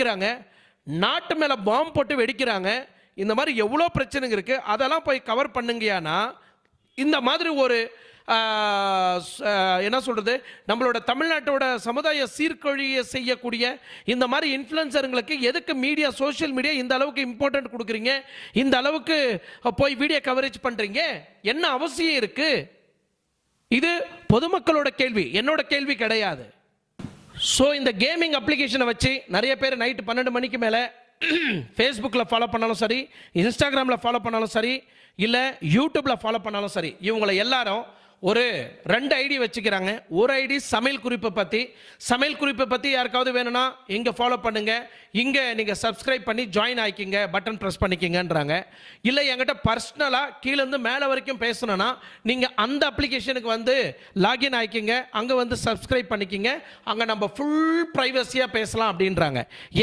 அடிக்கிறாங்க நாட்டு மேலே பாம்பு போட்டு வெடிக்கிறாங்க இந்த மாதிரி எவ்வளோ பிரச்சனைங்க இருக்குது அதெல்லாம் போய் கவர் பண்ணுங்கயானா இந்த மாதிரி ஒரு என்ன சொல்கிறது நம்மளோட தமிழ்நாட்டோட சமுதாய சீர்கழியை செய்யக்கூடிய இந்த மாதிரி இன்ஃப்ளூயன்சருங்களுக்கு எதுக்கு மீடியா சோஷியல் மீடியா இந்த அளவுக்கு இம்பார்ட்டன்ட் கொடுக்குறீங்க இந்த அளவுக்கு போய் வீடியோ கவரேஜ் பண்ணுறீங்க என்ன அவசியம் இருக்குது இது பொதுமக்களோட கேள்வி என்னோட கேள்வி கிடையாது. ஸோ இந்த கேமிங் அப்ளிகேஷனை வச்சு நிறைய பேர் நைட்டு பன்னெண்டு மணிக்கு மேலே ஃபேஸ்புக்கில் ஃபாலோ பண்ணாலும் சரி இன்ஸ்டாகிராமில் ஃபாலோ பண்ணாலும் சரி இல்லை யூடியூப்பில் ஃபாலோ பண்ணாலும் சரி இவங்களை எல்லாரும் ஒரு ரெண்டு ஐடி வச்சுக்கிறாங்க. ஒரு ஐடி சமையல் குறிப்பை பற்றி சமையல் குறிப்பை பற்றி யாருக்காவது வேணும்னா இங்கே ஃபாலோ பண்ணுங்கள் இங்கே நீங்கள் சப்ஸ்கிரைப் பண்ணி ஜாயின் ஆகிக்கிங்க பட்டன் ப்ரெஸ் பண்ணிக்கிங்கன்றாங்க. இல்லை என்கிட்ட பர்சனலாக கீழேருந்து மேலே வரைக்கும் பேசணும்னா நீங்கள் அந்த அப்ளிகேஷனுக்கு வந்து லாகின் ஆகிக்கிங்க அங்கே வந்து சப்ஸ்கிரைப் பண்ணிக்கிங்க. அங்கே நம்ம ஃபுல் ப்ரைவசியாக பேசலாம் அப்படின்றாங்க. ஏன்